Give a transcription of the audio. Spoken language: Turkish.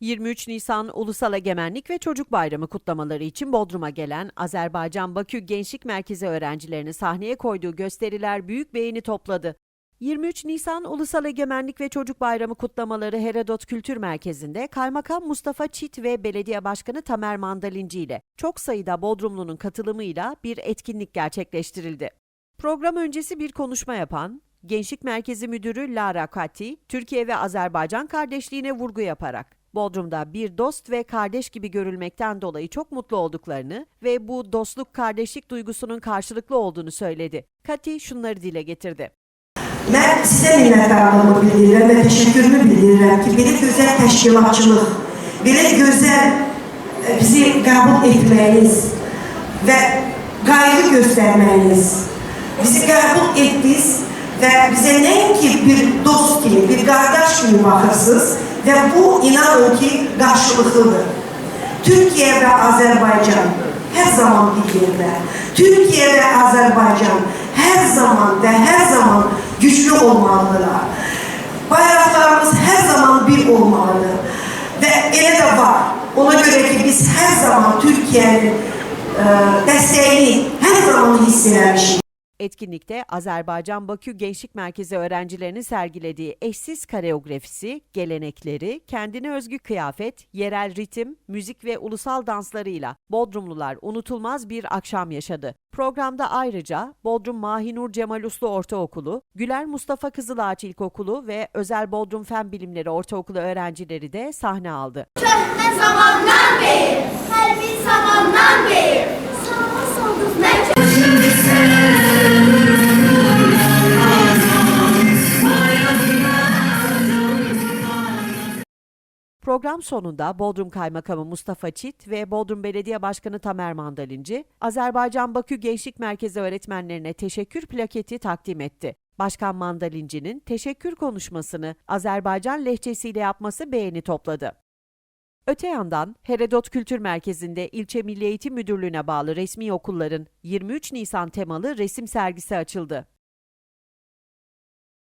23 Nisan Ulusal Egemenlik ve Çocuk Bayramı kutlamaları için Bodrum'a gelen Azerbaycan Bakü Gençlik Merkezi öğrencilerini sahneye koyduğu gösteriler büyük beğeni topladı. 23 Nisan Ulusal Egemenlik ve Çocuk Bayramı kutlamaları Herodot Kültür Merkezi'nde Kaymakam Mustafa Çit ve Belediye Başkanı Tamer Mandalinci ile çok sayıda Bodrumlu'nun katılımıyla bir etkinlik gerçekleştirildi. Program öncesi bir konuşma yapan Gençlik Merkezi Müdürü Lara Kati, Türkiye ve Azerbaycan kardeşliğine vurgu yaparak Bodrum'da bir dost ve kardeş gibi görülmekten dolayı çok mutlu olduklarını ve bu dostluk kardeşlik duygusunun karşılıklı olduğunu söyledi. Kati şunları dile getirdi. Mən sizə minnətdarlığımı bildirirəm və təşəkkürümü bildirirəm ki, belə gözəl təşkilatçılıq, belə gözəl e, bizi qəbul etməyiniz və qayğı göstərməyiniz, bizi qəbul etdiniz və bizə nəinki bir dost kimi, bir qardaş kimi baxırsınız və bu inanın ki, qarşılıqlıdır. Türkiye ve Azerbaycan her zaman bir yerdə. Türkiye ve Azerbaycan her zaman ve her zaman güçlü olmalıdırlar. Bayraklarımız her zaman bir olmalıdır. Ve ele de var. Ona göre ki biz her zaman Türkiye'nin e, desteğini her zaman hissedermişiz. Etkinlikte Azerbaycan Bakü Gençlik Merkezi öğrencilerinin sergilediği eşsiz koreografisi, gelenekleri, kendine özgü kıyafet, yerel ritim, müzik ve ulusal danslarıyla Bodrumlular unutulmaz bir akşam yaşadı. Programda ayrıca Bodrum Mahinur Cemal Uslu Ortaokulu, Güler Mustafa Kızılağaç İlkokulu ve Özel Bodrum Fen Bilimleri Ortaokulu öğrencileri de sahne aldı. Köhnə zamandan beri, hər bir zamandan beri Program sonunda Bodrum Kaymakamı Mustafa Çit ve Bodrum Belediye Başkanı Tamer Mandalinci, Azerbaycan Bakü Gençlik Merkezi öğretmenlerine teşekkür plaketi takdim etti. Başkan Mandalinci'nin teşekkür konuşmasını Azerbaycan lehçesiyle yapması beğeni topladı. Öte yandan Herodot Kültür Merkezi'nde İlçe Milli Eğitim Müdürlüğü'ne bağlı resmi okulların 23 Nisan temalı resim sergisi açıldı.